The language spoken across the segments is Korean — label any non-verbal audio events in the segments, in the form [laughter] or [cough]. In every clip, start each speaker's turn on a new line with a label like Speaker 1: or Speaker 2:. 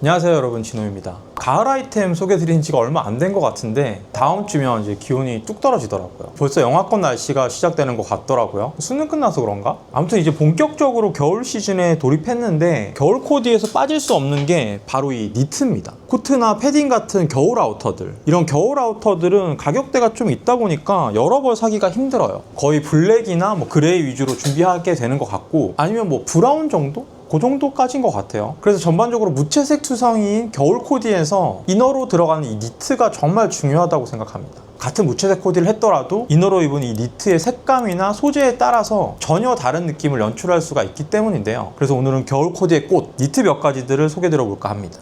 Speaker 1: 안녕하세요 여러분. 진호입니다. 가을 아이템 소개드린 지가 얼마 안 된 것 같은데 다음 주면 이제 기온이 뚝 떨어지더라고요. 벌써 영하권 날씨가 시작되는 것 같더라고요. 수능 끝나서 그런가? 아무튼 이제 본격적으로 겨울 시즌에 돌입했는데 겨울 코디에서 빠질 수 없는 게 바로 이 니트입니다. 코트나 패딩 같은 겨울 아우터들. 이런 겨울 아우터들은 가격대가 좀 있다 보니까 여러 벌 사기가 힘들어요. 거의 블랙이나 뭐 그레이 위주로 준비하게 되는 것 같고 아니면 뭐 브라운 정도? 그 정도까지인 것 같아요. 그래서 전반적으로 무채색 투성이인 겨울 코디에서 이너로 들어가는 이 니트가 정말 중요하다고 생각합니다. 같은 무채색 코디를 했더라도 이너로 입은 이 니트의 색감이나 소재에 따라서 전혀 다른 느낌을 연출할 수가 있기 때문인데요. 그래서 오늘은 겨울 코디의 꽃, 니트 몇 가지들을 소개해 드려 볼까 합니다.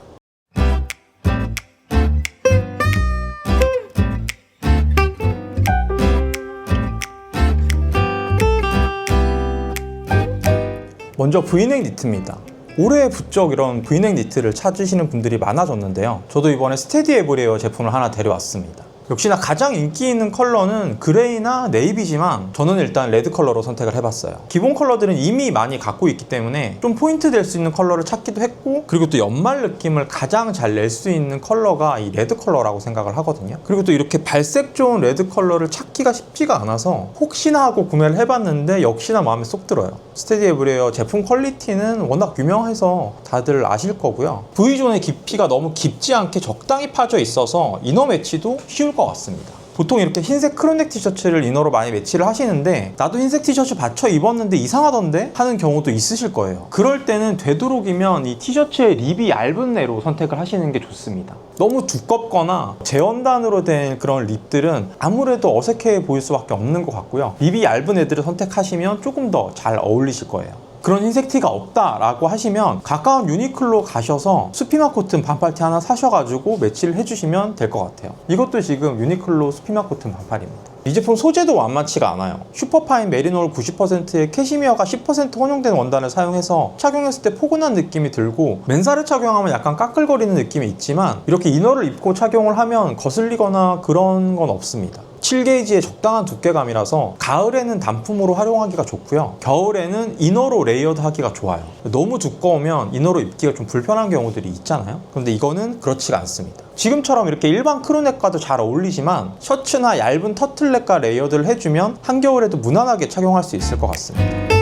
Speaker 1: 먼저 V넥 니트입니다. 올해 부쩍 이런 V넥 니트를 찾으시는 분들이 많아졌는데요. 저도 이번에 스테디 에브리웨어 제품을 하나 데려왔습니다. 역시나 가장 인기 있는 컬러는 그레이나 네이비지만 저는 일단 레드 컬러로 선택을 해봤어요. 기본 컬러들은 이미 많이 갖고 있기 때문에 좀 포인트 될 수 있는 컬러를 찾기도 했고 그리고 또 연말 느낌을 가장 잘 낼 수 있는 컬러가 이 레드 컬러라고 생각을 하거든요. 그리고 또 이렇게 발색 좋은 레드 컬러를 찾기가 쉽지가 않아서 혹시나 하고 구매를 해봤는데 역시나 마음에 쏙 들어요. 스테디 에브리웨어 제품 퀄리티는 워낙 유명해서 다들 아실 거고요. V존의 깊이가 너무 깊지 않게 적당히 파져 있어서 이너 매치도 쉬울 것 같습니다. 보통 이렇게 흰색 크로넥 티셔츠를 이너로 많이 매치를 하시는데 나도 흰색 티셔츠 받쳐 입었는데 이상하던데 하는 경우도 있으실 거예요. 그럴 때는 되도록이면 이 티셔츠의 립이 얇은 내로 선택을 하시는 게 좋습니다. 너무 두껍거나 재원단으로 된 그런 립들은 아무래도 어색해 보일 수밖에 없는 것 같고요. 립이 얇은 애들을 선택하시면 조금 더 잘 어울리실 거예요. 그런 흰색 티가 없다라고 하시면 가까운 유니클로 가셔서 수피마 코튼 반팔티 하나 사셔가지고 매치를 해주시면 될 것 같아요. 이것도 지금 유니클로 수피마 코튼 반팔입니다. 이 제품 소재도 완만치가 않아요. 슈퍼파인 메리놀 90%에 캐시미어가 10% 혼용된 원단을 사용해서 착용했을 때 포근한 느낌이 들고 맨살을 착용하면 약간 까끌거리는 느낌이 있지만 이렇게 이너를 입고 착용을 하면 거슬리거나 그런 건 없습니다. 7게이지의 적당한 두께감이라서 가을에는 단품으로 활용하기가 좋고요. 겨울에는 이너로 레이어드 하기가 좋아요. 너무 두꺼우면 이너로 입기가 좀 불편한 경우들이 있잖아요. 근데 이거는 그렇지가 않습니다. 지금처럼 이렇게 일반 크루넥과도 잘 어울리지만 셔츠나 얇은 터틀넥과 레이어드를 해주면 한겨울에도 무난하게 착용할 수 있을 것 같습니다.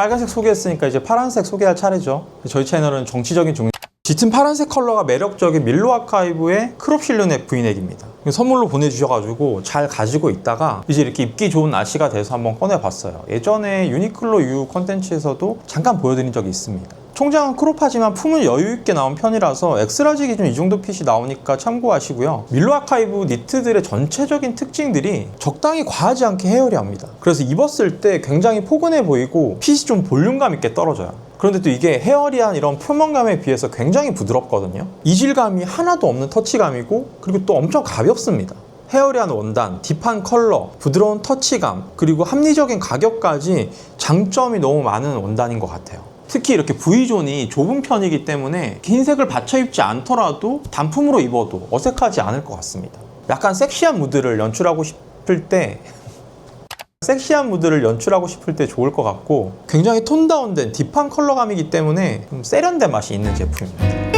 Speaker 1: 빨간색 소개했으니까 이제 파란색 소개할 차례죠. 저희 채널은 정치적인 중 짙은 파란색 컬러가 매력적인 밀로 아카이브의 크롭 실루엣 브이넥입니다. 선물로 보내주셔가지고 잘 가지고 있다가 이제 이렇게 입기 좋은 날씨가 돼서 한번 꺼내봤어요. 예전에 유니클로 U 컨텐츠에서도 잠깐 보여드린 적이 있습니다. 총장은 크롭하지만 품은 여유 있게 나온 편이라서 엑스라지 기준 이 정도 핏이 나오니까 참고하시고요. 밀로 아카이브 니트들의 전체적인 특징들이 적당히 과하지 않게 헤어리 합니다. 그래서 입었을 때 굉장히 포근해 보이고 핏이 좀 볼륨감 있게 떨어져요. 그런데 또 이게 헤어리한 이런 표면감에 비해서 굉장히 부드럽거든요. 이질감이 하나도 없는 터치감이고 그리고 또 엄청 가볍습니다. 헤어리한 원단, 딥한 컬러, 부드러운 터치감, 그리고 합리적인 가격까지 장점이 너무 많은 원단인 것 같아요. 특히 이렇게 V존이 좁은 편이기 때문에 흰색을 받쳐 입지 않더라도 단품으로 입어도 어색하지 않을 것 같습니다. 약간 섹시한 무드를 연출하고 싶을 때 [laughs] 섹시한 무드를 연출하고 싶을 때 좋을 것 같고 굉장히 톤 다운된 딥한 컬러감이기 때문에 좀 세련된 맛이 있는 제품입니다.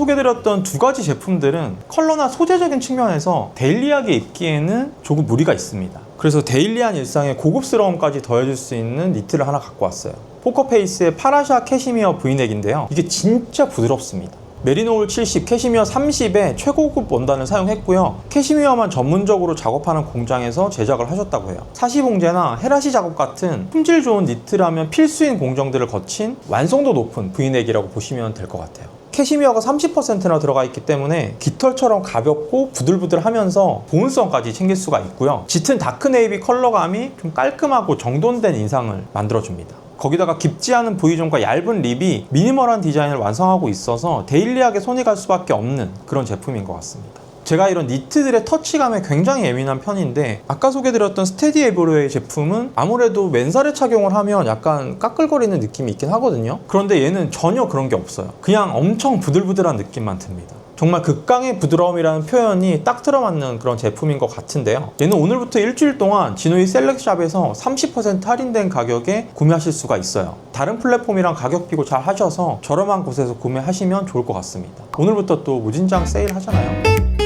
Speaker 1: 소개드렸던 두 가지 제품들은 컬러나 소재적인 측면에서 데일리하게 입기에는 조금 무리가 있습니다. 그래서 데일리한 일상에 고급스러움까지 더해줄 수 있는 니트를 하나 갖고 왔어요. 포커페이스의 파라샤 캐시미어 브이넥인데요. 이게 진짜 부드럽습니다. 메리노울 70, 캐시미어 30의 최고급 원단을 사용했고요. 캐시미어만 전문적으로 작업하는 공장에서 제작을 하셨다고 해요. 사시봉제나 헤라시 작업 같은 품질 좋은 니트라면 필수인 공정들을 거친 완성도 높은 브이넥이라고 보시면 될 것 같아요. 캐시미어가 30%나 들어가 있기 때문에 깃털처럼 가볍고 부들부들하면서 보온성까지 챙길 수가 있고요. 짙은 다크 네이비 컬러감이 좀 깔끔하고 정돈된 인상을 만들어줍니다. 거기다가 깊지 않은 V존과 얇은 립이 미니멀한 디자인을 완성하고 있어서 데일리하게 손이 갈 수밖에 없는 그런 제품인 것 같습니다. 제가 이런 니트들의 터치감에 굉장히 예민한 편인데 아까 소개드렸던 스테디 에브로의 제품은 아무래도 맨살에 착용을 하면 약간 까끌거리는 느낌이 있긴 하거든요. 그런데 얘는 전혀 그런 게 없어요. 그냥 엄청 부들부들한 느낌만 듭니다. 정말 극강의 부드러움이라는 표현이 딱 들어맞는 그런 제품인 것 같은데요. 얘는 오늘부터 일주일 동안 진호이 셀렉샵에서 30% 할인된 가격에 구매하실 수가 있어요. 다른 플랫폼이랑 가격 비교 잘 하셔서 저렴한 곳에서 구매하시면 좋을 것 같습니다. 오늘부터 또 무진장 세일 하잖아요.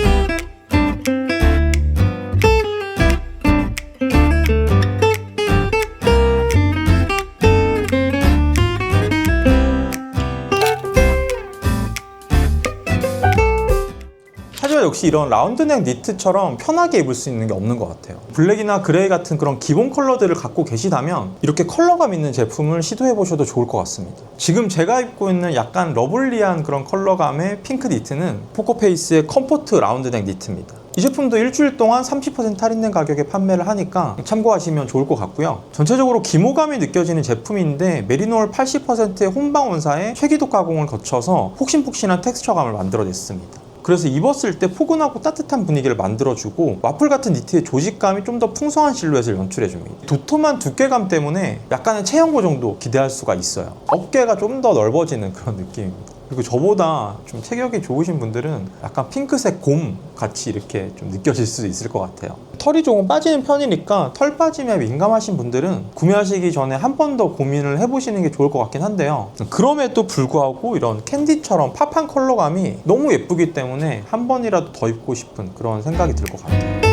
Speaker 1: 역시 이런 라운드넥 니트처럼 편하게 입을 수 있는 게 없는 것 같아요. 블랙이나 그레이 같은 그런 기본 컬러들을 갖고 계시다면 이렇게 컬러감 있는 제품을 시도해 보셔도 좋을 것 같습니다. 지금 제가 입고 있는 약간 러블리한 그런 컬러감의 핑크 니트는 포커페이스의 컴포트 라운드넥 니트입니다. 이 제품도 일주일 동안 30% 할인된 가격에 판매를 하니까 참고하시면 좋을 것 같고요. 전체적으로 기모감이 느껴지는 제품인데 메리노올 80%의 혼방 원사에 최기독 가공을 거쳐서 폭신폭신한 텍스처감을 만들어냈습니다. 그래서 입었을 때 포근하고 따뜻한 분위기를 만들어주고 와플 같은 니트의 조직감이 좀 더 풍성한 실루엣을 연출해줍니다. 도톰한 두께감 때문에 약간의 체형고 정도 기대할 수가 있어요. 어깨가 좀 더 넓어지는 그런 느낌입니다. 그리고 저보다 좀 체격이 좋으신 분들은 약간 핑크색 곰 같이 이렇게 좀 느껴질 수도 있을 것 같아요. 털이 조금 빠지는 편이니까 털 빠짐에 민감하신 분들은 구매하시기 전에 한 번 더 고민을 해보시는 게 좋을 것 같긴 한데요. 그럼에도 불구하고 이런 캔디처럼 팝한 컬러감이 너무 예쁘기 때문에 한 번이라도 더 입고 싶은 그런 생각이 들 것 같아요.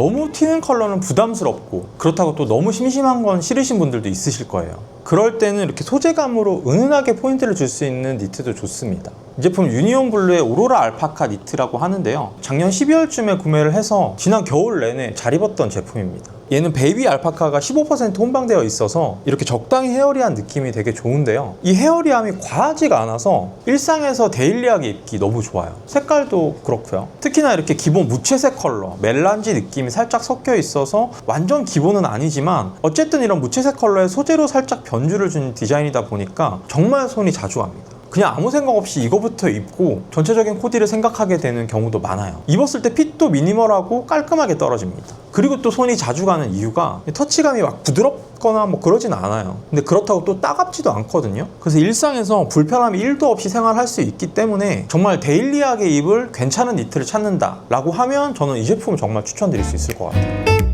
Speaker 1: 너무 튀는 컬러는 부담스럽고 그렇다고 또 너무 심심한 건 싫으신 분들도 있으실 거예요. 그럴 때는 이렇게 소재감으로 은은하게 포인트를 줄 수 있는 니트도 좋습니다. 이 제품 유니온 블루의 오로라 알파카 니트라고 하는데요. 작년 12월쯤에 구매를 해서 지난 겨울 내내 잘 입었던 제품입니다. 얘는 베이비 알파카가 15% 혼방되어 있어서 이렇게 적당히 헤어리한 느낌이 되게 좋은데요. 이 헤어리함이 과하지가 않아서 일상에서 데일리하게 입기 너무 좋아요. 색깔도 그렇고요. 특히나 이렇게 기본 무채색 컬러, 멜란지 느낌이 살짝 섞여 있어서 완전 기본은 아니지만 어쨌든 이런 무채색 컬러의 소재로 살짝 변주를 준 디자인이다 보니까 정말 손이 자주 갑니다. 그냥 아무 생각 없이 이거부터 입고 전체적인 코디를 생각하게 되는 경우도 많아요. 입었을 때 핏도 미니멀하고 깔끔하게 떨어집니다. 그리고 또 손이 자주 가는 이유가 터치감이 막 부드럽거나 뭐 그러진 않아요. 근데 그렇다고 또 따갑지도 않거든요. 그래서 일상에서 불편함이 1도 없이 생활할 수 있기 때문에 정말 데일리하게 입을 괜찮은 니트를 찾는다 라고 하면 저는 이 제품을 정말 추천드릴 수 있을 것 같아요.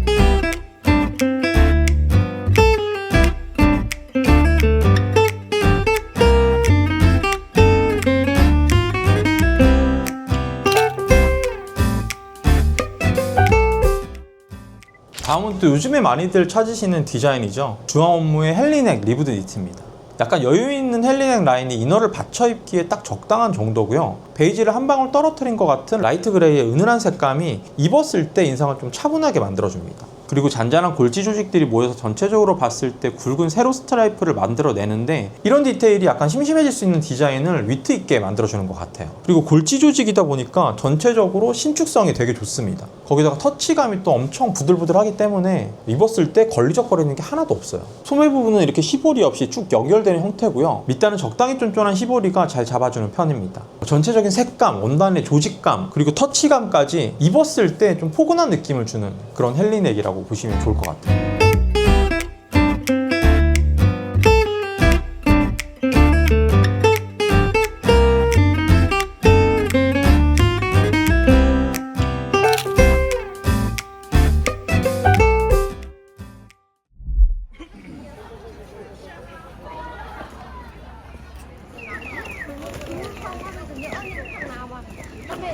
Speaker 1: 다음은 또 요즘에 많이들 찾으시는 디자인이죠. 중앙 업무의 헬리넥 리브드 니트입니다. 약간 여유 있는 헬리넥 라인이 이너를 받쳐 입기에 딱 적당한 정도고요. 베이지를 한 방울 떨어뜨린 것 같은 라이트 그레이의 은은한 색감이 입었을 때 인상을 좀 차분하게 만들어줍니다. 그리고 잔잔한 골지 조직들이 모여서 전체적으로 봤을 때 굵은 세로 스트라이프를 만들어내는데 이런 디테일이 약간 심심해질 수 있는 디자인을 위트 있게 만들어주는 것 같아요. 그리고 골지 조직이다 보니까 전체적으로 신축성이 되게 좋습니다. 거기다가 터치감이 또 엄청 부들부들하기 때문에 입었을 때 걸리적거리는 게 하나도 없어요. 소매 부분은 이렇게 시보리 없이 쭉 연결되는 형태고요. 밑단은 적당히 쫀쫀한 시보리가 잘 잡아주는 편입니다. 전체적인 색감, 원단의 조직감, 그리고 터치감까지 입었을 때 좀 포근한 느낌을 주는 그런 헬리넥이라고 보시면 좋을 것 같아요.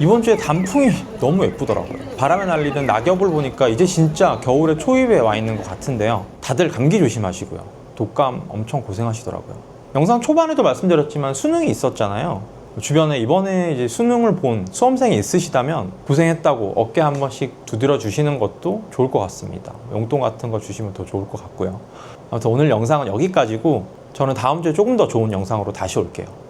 Speaker 1: 이번 주에 단풍이 [laughs] 너무 예쁘더라고요. 바람에 날리는 낙엽을 보니까 이제 진짜 겨울의 초입에 와 있는 것 같은데요. 다들 감기 조심하시고요. 독감 엄청 고생하시더라고요. 영상 초반에도 말씀드렸지만 수능이 있었잖아요. 주변에 이번에 이제 수능을 본 수험생이 있으시다면 고생했다고 어깨 한 번씩 두드려 주시는 것도 좋을 것 같습니다. 용돈 같은 거 주시면 더 좋을 것 같고요. 아무튼 오늘 영상은 여기까지고 저는 다음 주에 조금 더 좋은 영상으로 다시 올게요.